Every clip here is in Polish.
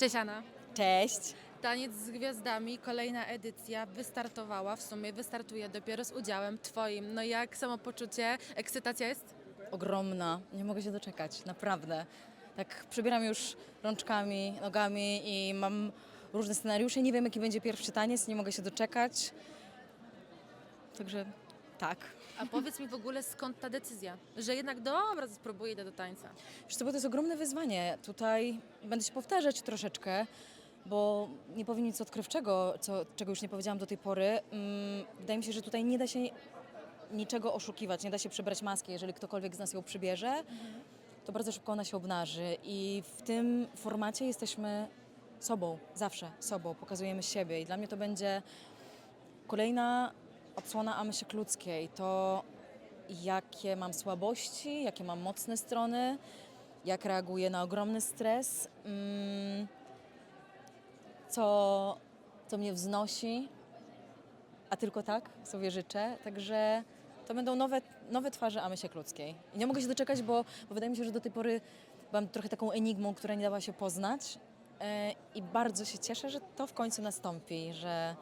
Cześć Anna. Cześć. Taniec z gwiazdami, kolejna edycja wystartowała, w sumie wystartuje dopiero z udziałem Twoim. No jak samopoczucie, ekscytacja jest? Ogromna. Nie mogę się doczekać, naprawdę. Tak przebieram już rączkami, nogami i mam różne scenariusze. Nie wiem, jaki będzie pierwszy taniec, nie mogę się doczekać. Także tak. A powiedz mi w ogóle skąd ta decyzja, że jednak dobra, spróbuję idę do tańca. Wiesz co, bo to jest ogromne wyzwanie. Tutaj będę się powtarzać troszeczkę, bo nie powiem nic odkrywczego, co, czego już nie powiedziałam do tej pory. Mm, wydaje mi się, że tutaj nie da się niczego oszukiwać, nie da się przebrać maski. Jeżeli ktokolwiek z nas ją przybierze, to bardzo szybko ona się obnaży. I w tym formacie jesteśmy sobą, zawsze sobą, pokazujemy siebie. I dla mnie to będzie kolejna odsłona Amysiek ludzkiej. To jakie mam słabości, jakie mam mocne strony, jak reaguję na ogromny stres, mm, co, co mnie wznosi, a tylko tak sobie życzę. Także to będą nowe, nowe twarze Amysiek ludzkiej. I nie mogę się doczekać, bo, bo wydaje mi się, że do tej pory byłam trochę taką enigmą, która nie dała się poznać. E, I bardzo się cieszę, że to w końcu nastąpi, że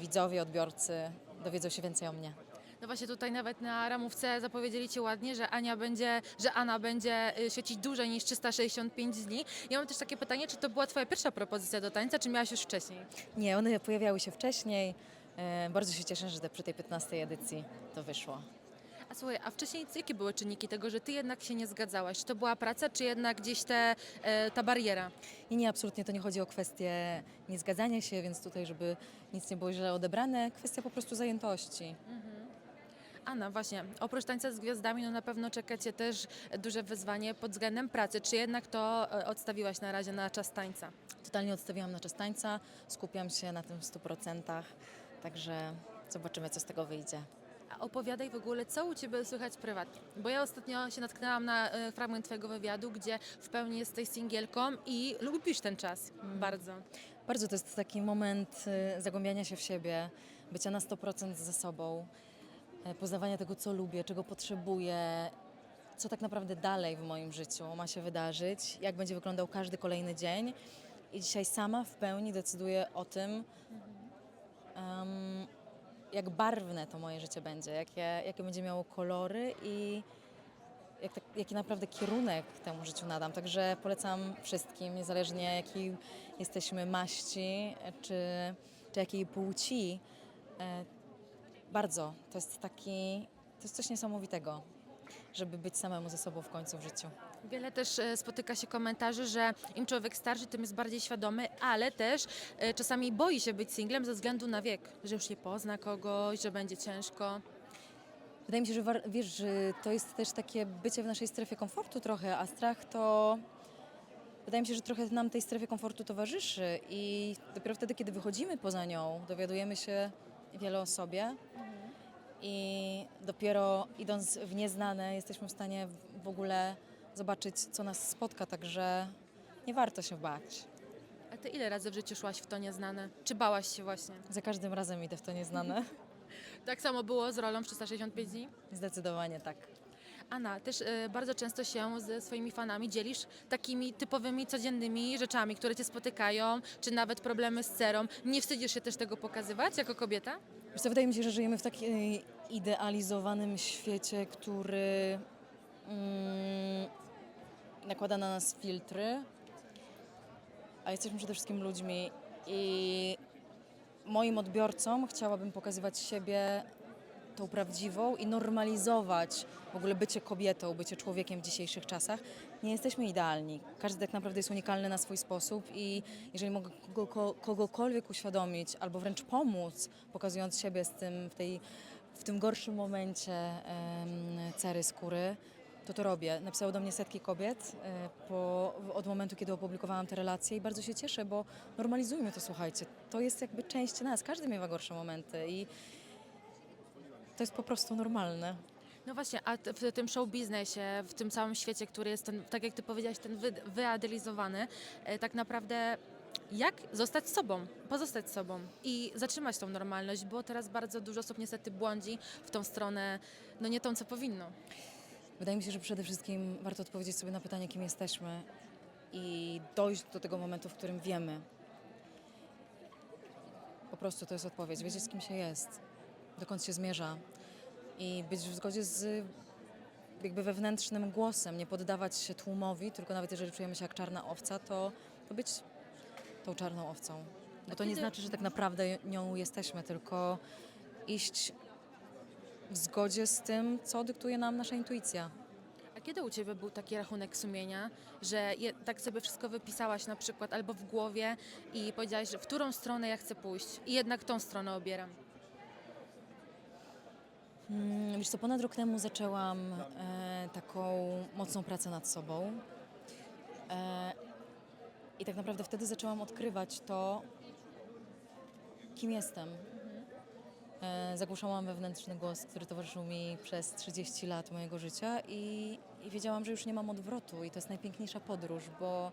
widzowie, odbiorcy dowiedzą się więcej o mnie. No właśnie tutaj nawet na ramówce zapowiedzieli Ci ładnie, że Ania będzie, że Anna będzie y, świecić dłużej niż 365 dni. Ja mam też takie pytanie, czy to była Twoja pierwsza propozycja do tańca, czy miałaś już wcześniej? Nie, one pojawiały się wcześniej. E, Bardzo się cieszę, że te- przy tej 15 edycji to wyszło. A słuchaj, a wcześniej jakie były czynniki tego, że Ty jednak się nie zgadzałaś? Czy to była praca, czy jednak gdzieś te, e, ta bariera? I nie, absolutnie to nie chodzi o kwestię niezgadzania się, więc tutaj, żeby nic nie było źle odebrane, kwestia po prostu zajętości. Anna, właśnie, oprócz tańca z gwiazdami, no na pewno czeka Cię też duże wyzwanie pod względem pracy. Czy jednak to e, odstawiłaś na razie na czas tańca? Totalnie odstawiłam na czas tańca, skupiam się na tym w 100%, także zobaczymy, co z tego wyjdzie. Opowiadaj w ogóle, co u Ciebie słychać prywatnie. Bo ja ostatnio się natknęłam na e, fragment Twojego wywiadu, gdzie w pełni jesteś singielką i lubisz ten czas bardzo. Bardzo to jest taki moment y, zagłębiania się w siebie, bycia na 100% ze sobą, e, poznawania tego, co lubię, czego potrzebuję, co tak naprawdę dalej w moim życiu ma się wydarzyć, jak będzie wyglądał każdy kolejny dzień. I dzisiaj sama w pełni decyduję o tym, em, jak barwne to moje życie będzie, jakie, jakie będzie miało kolory i jak tak, jaki naprawdę kierunek temu życiu nadam. Także polecam wszystkim, niezależnie jakiej jesteśmy maści czy, czy jakiej płci. E, bardzo. To jest taki, to jest coś niesamowitego, żeby być samemu ze sobą w końcu w życiu. Wiele też e, spotyka się komentarzy, że im człowiek starszy, tym jest bardziej świadomy, ale też e, czasami boi się być singlem ze względu na wiek, że już nie pozna kogoś, że będzie ciężko. Wydaje mi się, że wiesz, że to jest też takie bycie w naszej strefie komfortu trochę, a strach to. Wydaje mi się, że trochę nam tej strefie komfortu towarzyszy i dopiero wtedy, kiedy wychodzimy poza nią, dowiadujemy się wiele o sobie i dopiero idąc w nieznane jesteśmy w stanie w ogóle zobaczyć, co nas spotka, także nie warto się bać. A ty ile razy w życiu szłaś w to nieznane? Czy bałaś się właśnie? Za każdym razem idę w to nieznane. Tak samo było z rolą 365 dni? Zdecydowanie tak. Anna, też e, bardzo często się ze swoimi fanami dzielisz takimi typowymi, codziennymi rzeczami, które cię spotykają, czy nawet problemy z cerą. Nie wstydzisz się też tego pokazywać jako kobieta? Wiesz co, wydaje mi się, że żyjemy w takim idealizowanym świecie, który mm, nakłada na nas filtry, a jesteśmy przede wszystkim ludźmi i moim odbiorcom chciałabym pokazywać siebie tą prawdziwą i normalizować w ogóle bycie kobietą, bycie człowiekiem w dzisiejszych czasach. Nie jesteśmy idealni. Każdy tak naprawdę jest unikalny na swój sposób i jeżeli mogę kogo, ko- kogokolwiek uświadomić albo wręcz pomóc, pokazując siebie z tym, w, tej, w tym gorszym momencie cery skóry, to to robię. Napisało do mnie setki kobiet e, po, od momentu, kiedy opublikowałam te relacje i bardzo się cieszę, bo normalizujmy to, słuchajcie. To jest jakby część nas. Każdy miewa gorsze momenty i to jest po prostu normalne. No właśnie, a w tym show biznesie, w tym całym świecie, który jest ten, tak jak ty powiedziałaś, ten wy, e, tak naprawdę jak zostać sobą, pozostać sobą i zatrzymać tą normalność, bo teraz bardzo dużo osób niestety błądzi w tą stronę, no nie tą, co powinno. Wydaje mi się, że przede wszystkim warto odpowiedzieć sobie na pytanie, kim jesteśmy i dojść do tego momentu, w którym wiemy. Po prostu to jest odpowiedź. Wiedzieć, z kim się jest, dokąd się zmierza i być w zgodzie z jakby wewnętrznym głosem, nie poddawać się tłumowi, tylko nawet jeżeli czujemy się jak czarna owca, to, to być tą czarną owcą. Bo to nie znaczy, że tak naprawdę nią jesteśmy, tylko iść w zgodzie z tym, co dyktuje nam nasza intuicja. A kiedy u Ciebie był taki rachunek sumienia, że je, tak sobie wszystko wypisałaś na przykład albo w głowie i powiedziałaś, że w którą stronę ja chcę pójść i jednak tą stronę obieram? Mm, Wiesz co, ponad rok temu zaczęłam e, taką mocną pracę nad sobą. E, I tak naprawdę wtedy zaczęłam odkrywać to, kim jestem. E, zagłuszałam wewnętrzny głos, który towarzyszył mi przez 30 lat mojego życia i, i wiedziałam, że już nie mam odwrotu i to jest najpiękniejsza podróż, bo,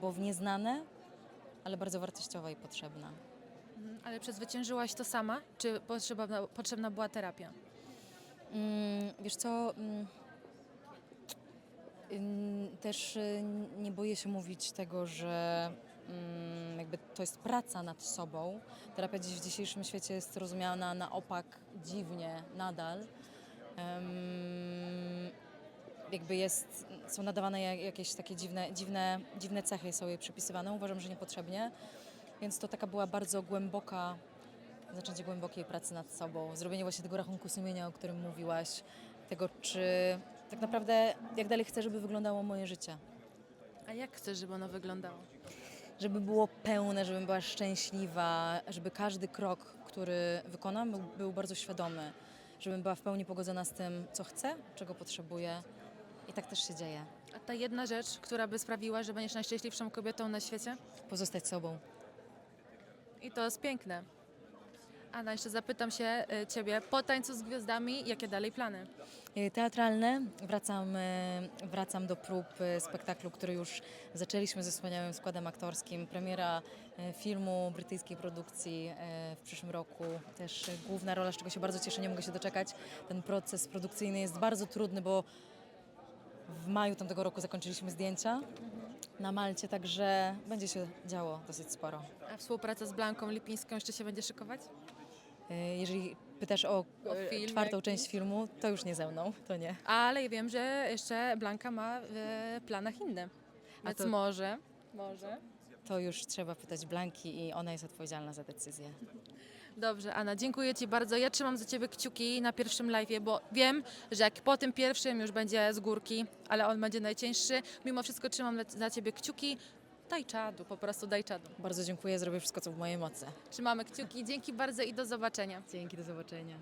bo w nieznane, ale bardzo wartościowa i potrzebna. Mhm. Ale przezwyciężyłaś to sama, czy potrzebna, potrzebna była terapia? Mm, wiesz co, mm, ym, też y, nie boję się mówić tego, że mm, jakby to jest praca nad sobą. Terapia dziś w dzisiejszym świecie jest rozumiana na opak dziwnie nadal. Jakby jest, są nadawane ja- jakieś takie dziwne, dziwne, dziwne cechy są jej przypisywane. Uważam, że niepotrzebnie. Więc to taka była bardzo głęboka zaczęcie głębokiej pracy nad sobą, zrobienie właśnie tego rachunku sumienia, o którym mówiłaś, tego czy tak naprawdę jak dalej chcę, żeby wyglądało moje życie. A jak chcesz, żeby ono wyglądało? Żeby było pełne, żebym była szczęśliwa, żeby każdy krok, który wykonam, był, był bardzo świadomy, żebym była w pełni pogodzona z tym, co chcę, czego potrzebuję. I tak też się dzieje. A ta jedna rzecz, która by sprawiła, że będziesz najszczęśliwszą kobietą na świecie? Pozostać sobą. I to jest piękne. Anna, jeszcze zapytam się y, Ciebie, po tańcu z gwiazdami, jakie dalej plany? Y, Teatralne. Wracam, y, wracam do prób y, spektaklu, który już zaczęliśmy ze wspaniałym składem aktorskim. Premiera y, filmu brytyjskiej produkcji y, w przyszłym roku. Też y, główna rola, z czego się bardzo cieszę, nie mogę się doczekać. Ten proces produkcyjny jest bardzo trudny, bo w maju tamtego roku zakończyliśmy zdjęcia na Malcie, także będzie się działo dosyć sporo. A współpraca z Blanką Lipińską jeszcze się będzie szykować? Y, Jeżeli pytasz o, O film czwartą część filmu, to już nie ze mną, to nie. Ale ja wiem, że jeszcze Blanka ma w planach inne. A Więc to- może, może. To już trzeba pytać Blanki i ona jest odpowiedzialna za decyzję. Dobrze, Anna, dziękuję Ci bardzo. Ja trzymam za Ciebie kciuki na pierwszym live'ie, bo wiem, że jak po tym pierwszym już będzie z górki, ale on będzie najcięższy. Mimo wszystko trzymam za Ciebie kciuki. Daj czadu, po prostu daj czadu. Bardzo dziękuję, zrobię wszystko, co w mojej mocy. Trzymamy kciuki. Dzięki bardzo i do zobaczenia. Dzięki, do zobaczenia.